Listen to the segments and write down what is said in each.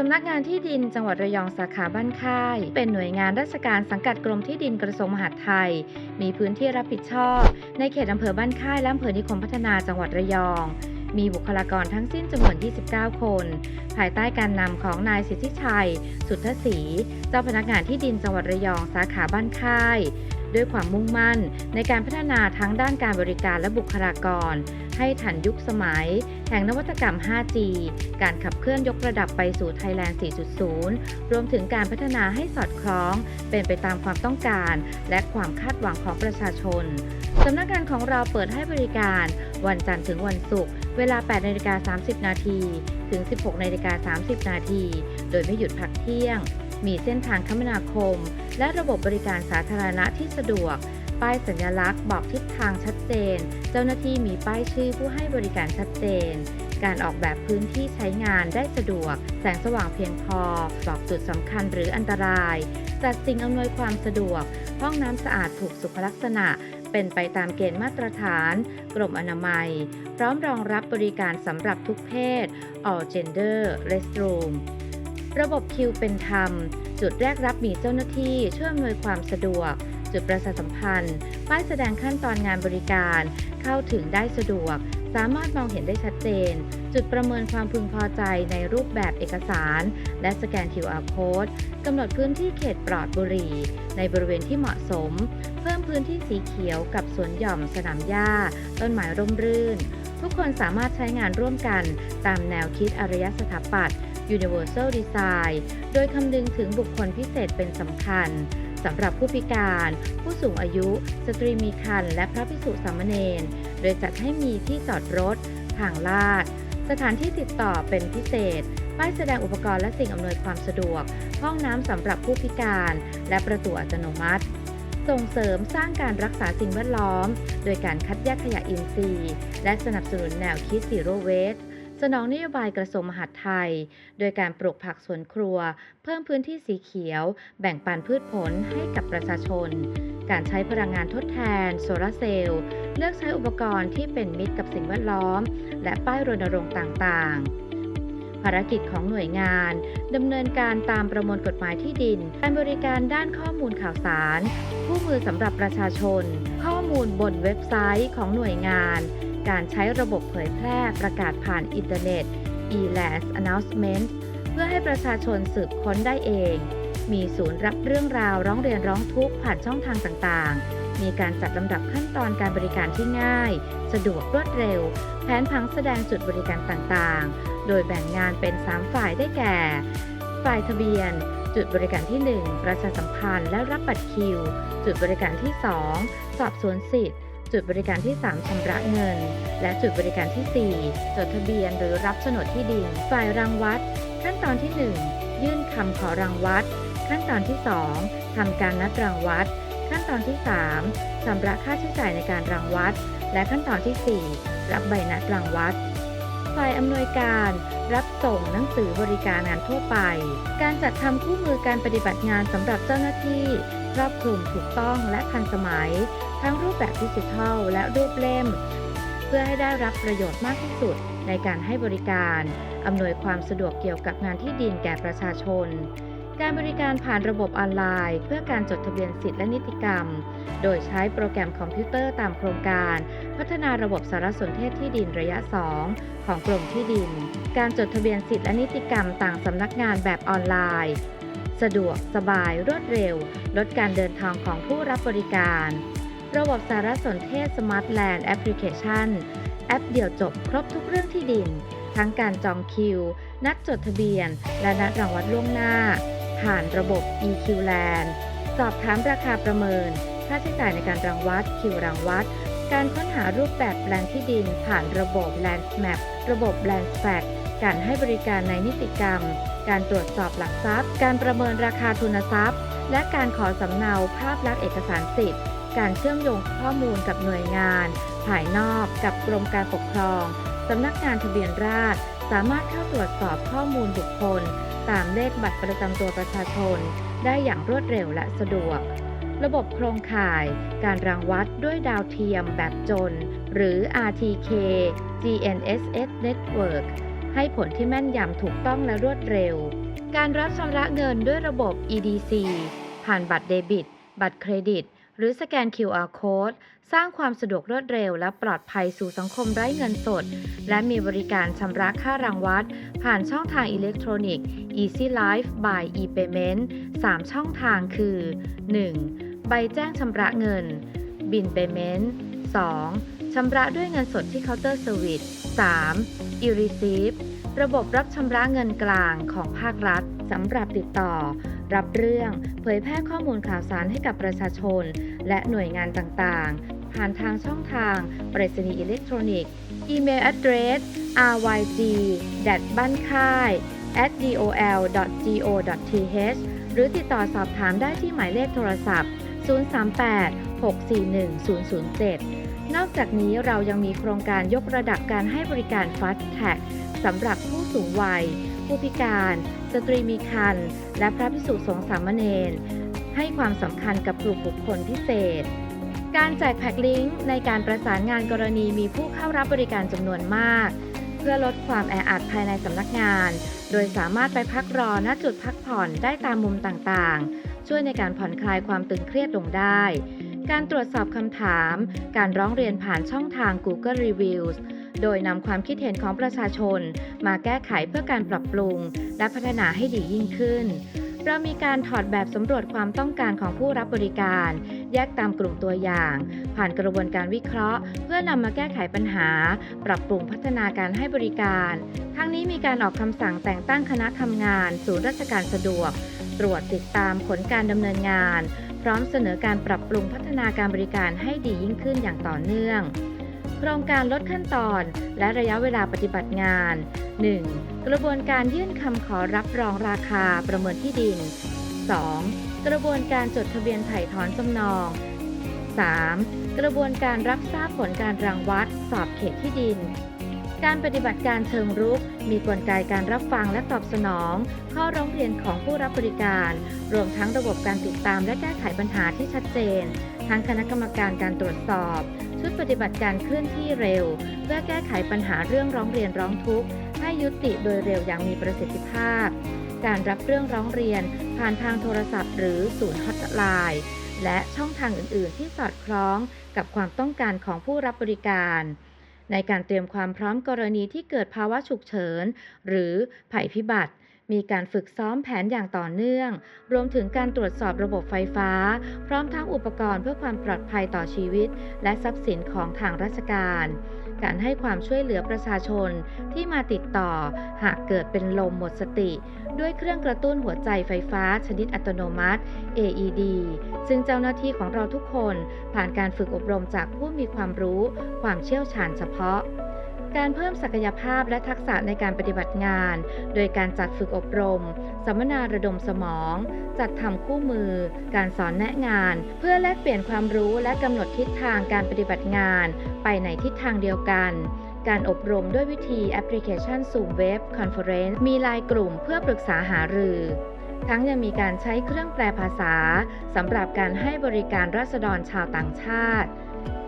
สำนักงานที่ดินจังหวัดระยองสาขาบ้านค่าย เป็นหน่วยงานราชการสังกัดกรมที่ดินกระทรวงมหาดไทย มีพื้นที่รับผิดชอบ ในเขตอำเภอบ้านค่ายและอำเภอนิคมพัฒนาจังหวัดระยอง มีบุคลากรทั้งสิ้นจำนวน 29 คน ภายใต้การนำของนายสิทธิชัย สุทธศรีเจ้าพนักงานที่ดินจังหวัดระยองสาขาบ้านค่าย ด้วยความมุ่งมั่นในการพัฒนาทั้งด้านการบริการและบุคลากร ให้ทันยุคสมัย แห่งนวัตกรรม 5G การขับเคลื่อนยกระดับไปสู่ไทยแลนด์ 4.0 รวมถึงการพัฒนาให้สอดคล้อง เป็นไปตามความต้องการ และความคาดหวังของประชาชนสำนักงานของเราเปิดให้บริการ วันจันทร์ถึงวันศุกร์ เวลา 8นาฬิกา30 นาทีถึง 16นาฬิกา30 นาที โดยไม่หยุดพักเที่ยง มีเส้นทางคมนาคม และระบบบริการสาธารณะที่สะดวก ป้ายสัญลักษณ์บอกทิศทางชัดเจน เจ้าหน้าที่มีป้ายชื่อผู้ให้บริการชัดเจน การออกแบบพื้นที่ใช้งานได้สะดวก แสงสว่างเพียงพอ บอกจุดสำคัญหรืออันตราย จัดสิ่งอำนวยความสะดวก ห้องน้ำสะอาดถูกสุขลักษณะ เป็นไปตามเกณฑ์มาตรฐาน กรมอนามัย พร้อมรองรับบริการสำหรับทุกเพศ all gender restroom ระบบคิวเป็นธรรม จุดแรกรับมีเจ้าหน้าที่ช่วยอำนวยความสะดวก จุดประชาสัมพันธ์ ป้ายแสดงขั้นตอนงานบริการ เข้าถึงได้สะดวก สามารถมองเห็นได้ชัดเจน จุดประเมินความพึงพอใจในรูปแบบเอกสาร และสแกน QR code กำหนดพื้นที่เขตปลอดบุหรี่ ในบริเวณที่เหมาะสม เพิ่มพื้นที่สีเขียวกับสวนหย่อมสนามหญ้า ต้นไม้ร่มรื่น ทุกคนสามารถใช้งานร่วมกันตามแนวคิดอารยสถาปัตย์ Universal Design โดยคำนึงถึงบุคคลพิเศษเป็นสำคัญ สำหรับผู้พิการ ผู้สูงอายุ สตรีมีครรภ์และพระภิกษุสามเณร โดยจัดให้มีที่จอดรถ ทางลาด สถานที่ติดต่อเป็นพิเศษ ป้ายแสดงอุปกรณ์และสิ่งอำนวยความสะดวก ห้องน้ำสำหรับผู้พิการ และประตูอัตโนมัติ ส่งเสริมสร้างการรักษาสิ่งแวดล้อม โดยการคัดแยกขยะอินทรีย์ และสนับสนุนแนวคิด Zero Waste สนองนโยบายกระทรวงมหาดไทย โดยการปลูกผักสวนครัว เพิ่มพื้นที่สีเขียว แบ่งปันพืชผลให้กับประชาชน การใช้พลังงานทดแทน โซลาร์เซลล์ เลือกใช้อุปกรณ์ที่เป็นมิตรกับสิ่งแวดล้อม และป้ายรณรงค์ต่างๆภารกิจของหน่วยงานดำเนินการตามประมวลกฎหมายที่ดิน การบริการด้านข้อมูลข่าวสาร คู่มือสำหรับประชาชน ข้อมูลบนเว็บไซต์ของหน่วยงาน การใช้ระบบเผยแพร่ประกาศผ่านอินเทอร์เน็ต e-last announcement เพื่อให้ประชาชนสืบค้นได้เอง มีศูนย์รับเรื่องราวร้องเรียนร้องทุกข์ผ่านช่องทางต่างๆ มีการจัดลำดับขั้นตอนการบริการที่ง่าย สะดวกรวดเร็ว แผนผังแสดงจุดบริการต่างๆ โดยแบ่งงานเป็น 3 ฝ่ายได้แก่ ฝ่ายทะเบียน จุดบริการที่ 1 ประชาสัมพันธ์และรับบัตรคิว จุดบริการที่ 2 สอบสวนสิทธิ์ จุดบริการที่ 3ชำระเงิน และจุดบริการที่ 4 จดทะเบียนหรือรับโฉนดที่ดิน ฝ่ายรังวัด ขั้นตอนที่ 1 ยื่นคำขอรังวัด ขั้นตอนที่ 2ทำการนัดรังวัด ขั้นตอนที่ 3ชำระค่าใช้จ่ายในการรังวัด และขั้นตอนที่ 4 รับใบนัดรังวัดฝ่ายอำนวยการรับส่งหนังสือบริการงานทั่วไป การจัดทำคู่มือการปฏิบัติงานสำหรับเจ้าหน้าที่ ครอบคลุมถูกต้องและทันสมัย ทั้งรูปแบบดิจิทัลและรูปเล่ม เพื่อให้ได้รับประโยชน์มากที่สุดในการให้บริการ อำนวยความสะดวกเกี่ยวกับงานที่ดินแก่ประชาชน การบริการผ่านระบบออนไลน์ เพื่อการจดทะเบียนสิทธิและนิติกรรม โดยใช้โปรแกรมคอมพิวเตอร์ตามโครงการ พัฒนาระบบสารสนเทศที่ดินระยะ 2 ของกรมที่ดิน การจดทะเบียนสิทธิและนิติกรรมต่างสำนักงานแบบออนไลน์ สะดวก สบาย รวดเร็ว ลดการเดินทางของผู้รับบริการ ระบบสารสนเทศ Smart Land Application แอปเดียวจบครบทุกเรื่องที่ดิน ทั้งการจองคิว นัดจดทะเบียน และนัดรางวัดล่วงหน้า ผ่านระบบ EQ Land สอบถามราคาประเมิน ค่าใช้จ่ายในการรังวัด คิวรังวัด การค้นหารูปแบบแปลงที่ดิน ผ่านระบบ Land Map ระบบ Land Fact การให้บริการในนิติกรรม การตรวจสอบหลักทรัพย์ การประเมินราคาทุนทรัพย์ และการขอสำเนาภาพลักษณ์เอกสารสิทธิ์ การเชื่อมโยงข้อมูลกับหน่วยงาน ภายนอกกับกรมการปกครองสำนักงานทะเบียนราษฎรสามารถเข้าตรวจสอบข้อมูลบุคคล ตามเลขบัตรประจำตัวประชาชน ได้อย่างรวดเร็วและสะดวก ระบบโครงข่าย การรังวัดด้วยดาวเทียมแบบจน หรือ RTK GNSS Network ให้ผลที่แม่นยำถูกต้องและรวดเร็ว การรับชำระเงินด้วยระบบ EDC ผ่านบัตรเดบิต บัตรเครดิต หรือสแกน QR Code สร้างความสะดวกรวดเร็ว และปลอดภัยสู่สังคมไร้เงินสด และมีบริการชำระค่ารางวัด ผ่านช่องทางอิเล็กทรอนิกส์ Easy Life by ePayment 3 ช่องทางคือ 1. ใบแจ้งชำระเงิน บิน Payment 2. ชำระด้วยเงินสดที่เคาน์เตอร์เซอร์วิส 3. e-receive ระบบรับชำระเงินกลางของภาครัฐสำหรับติดต่อ รับเรื่อง เผยแพร่ข้อมูลข่าวสารให้กับประชาชน และหน่วยงานต่างๆ ผ่านทางช่องทางไปรษณีย์อิเล็กทรอนิกส์อีเมล address ryg บ้านค่าย at dol.go.th หรือติดต่อสอบถามได้ที่หมายเลขโทรศัพท์ 038 641 007 นอกจากนี้เรายังมีโครงการยกระดับการให้บริการ Fast Tag สำหรับผู้สูงวัย ผู้พิการ สตรีมีครรภ์และพระภิกษุสงฆ์สามเณรให้ความสำคัญกับกลุ่มบุคคลพิเศษ การแจกแพ็กลิงก์ในการประสานงานกรณีมีผู้เข้ารับบริการจำนวนมาก เพื่อลดความแออัดภายในสำนักงาน โดยสามารถไปพักรอณจุดพักผ่อนได้ตามมุมต่างๆ ช่วยในการผ่อนคลายความตึงเครียดลงได้ การตรวจสอบคำถาม การร้องเรียนผ่านช่องทาง Google Reviews โดยนำความคิดเห็นของประชาชน มาแก้ไขเพื่อการปรับปรุง และพัฒนาให้ดียิ่งขึ้น เรามีการถอดแบบสำรวจความต้องการของผู้รับบริการ แยกตามกลุ่มตัวอย่าง ผ่านกระบวนการวิเคราะห์ เพื่อนำมาแก้ไขปัญหา ปรับปรุงพัฒนาการให้บริการ ทั้งนี้มีการออกคำสั่งแต่งตั้งคณะทำงาน ศูนย์ราชการสะดวก ตรวจติดตามผลการดำเนินงาน พร้อมเสนอการปรับปรุงพัฒนาการบริการให้ดียิ่งขึ้นอย่างต่อเนื่อง โครงการลดขั้นตอนและระยะเวลาปฏิบัติงาน 1. กระบวนการยื่นคำขอรับรองราคาประเมินที่ดิน 2. กระบวนการจดทะเบียนไถ่ถอนจำนอง 3. กระบวนการรับทราบผลการรังวัด สอบเขตที่ดิน การปฏิบัติการเชิงรุก มีกลไกการรับฟังและตอบสนอง ข้อร้องเรียนของผู้รับบริการ รวมทั้งระบบการติดตามและแก้ไขปัญหาที่ชัดเจน ทั้งคณะกรรมการการตรวจสอบ ชุดปฏิบัติการเคลื่อนที่เร็ว เพื่อแก้ไขปัญหาเรื่องร้องเรียนร้องทุกข์ ให้ยุติโดยเร็วอย่างมีประสิทธิภาพ การรับเรื่องร้องเรียนผ่านทางโทรศัพท์ หรือศูนย์ฮอตไลน์และช่องทางอื่น ๆ ที่สอดคล้องกับความต้องการของผู้รับบริการ ในการเตรียมความพร้อมกรณีที่เกิดภาวะฉุกเฉิน หรือภัยพิบัติ มีการฝึกซ้อมแผนอย่างต่อเนื่อง รวมถึงการตรวจสอบระบบไฟฟ้า พร้อมทั้งอุปกรณ์เพื่อความปลอดภัยต่อชีวิต และทรัพย์สินของทางราชการ การให้ความช่วยเหลือประชาชนที่มาติดต่อ หากเกิดเป็นลมหมดสติ ด้วยเครื่องกระตุ้นหัวใจไฟฟ้าชนิดอัตโนมัติ AED ซึ่งเจ้าหน้าที่ของเราทุกคน ผ่านการฝึกอบรมจากผู้มีความรู้ ความเชี่ยวชาญเฉพาะ การเพิ่มศักยภาพและทักษะในการปฏิบัติงาน โดยการจัดฝึกอบรม สัมมนาระดมสมอง จัดทำคู่มือ การสอนแนะงาน เพื่อแลกเปลี่ยนความรู้และกำหนดทิศทางการปฏิบัติงาน ไปในทิศทางเดียวกันการอบรมด้วยวิธีแอปพลิเคชัน Zoom Web Conference มีไลายกลุ่มเพื่อปรึกษาหารือ ทั้งยังมีการใช้เครื่องแปลภาษาสำหรับการให้บริการราษฎรชาวต่างชาติ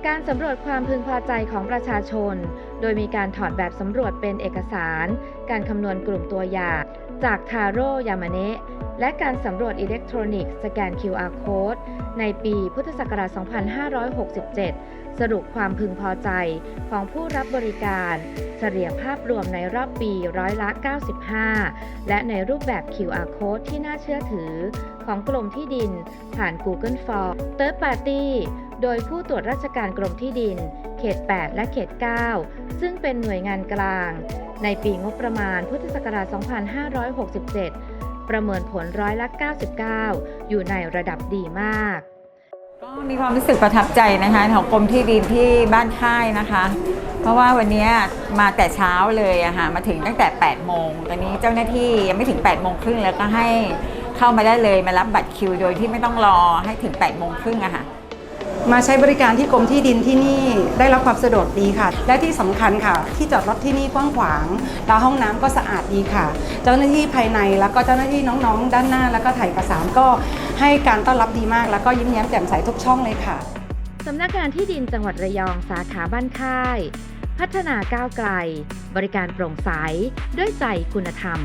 การสำรวจความพึงพอใจของประชาชน โดยมีการถอดแบบสำรวจเป็นเอกสาร การคำนวณกลุ่มตัวอย่าง จากทาโร่ยามาเนะและการสำรวจอิเล็กทรอนิกส์สแกน QR Code ในปีพุทธศักราช 2567 สรุปความพึงพอใจของผู้รับบริการ เฉลี่ยภาพรวมในรอบปีร้อยละ 95 และในรูปแบบ QR Code ที่น่าเชื่อถือ ของกรมที่ดิน ผ่าน Google Form Third Party โดยผู้ตรวจราชการกรมที่ดิน เขต 8 และเขต 9 ซึ่งเป็นหน่วยงานกลาง ในปีงบประมาณพุทธศักราช 2567 ประเมินผลร้อยละ 99 อยู่ในระดับดีมาก ก็มีความรู้สึกประทับใจนะคะของกรมที่ดินที่บ้านค่ายนะคะ เพราะว่าวันนี้มาแต่เช้าเลยอะค่ะมาถึงตั้งแต่ 8 โมง ตอนนี้เจ้าหน้าที่ยังไม่ถึง 8 โมงครึ่งแล้วก็ให้เข้ามาได้เลยมารับบัตรคิวโดยที่ไม่ต้องรอให้ถึง 8 โมงครึ่งอะค่ะ มาใช้บริการที่กรมที่ดินที่นี่ได้รับความสะดวกดีค่ะ และที่สำคัญค่ะ ที่จอดรถที่นี่กว้างขวาง แล้วห้องน้ำก็สะอาดดีค่ะ เจ้าหน้าที่ภายในแล้วก็เจ้าหน้าที่น้องๆ ด้านหน้า แล้วก็ถ่ายเอกสารก็ให้การต้อนรับดีมาก แล้วก็ยิ้มแย้มแจ่มใสทุกช่องเลยค่ะสำนักงานที่ดินจังหวัดระยองสาขาบ้านค่าย พัฒนาก้าวไกล บริการโปร่งใสด้วยใจคุณธรรม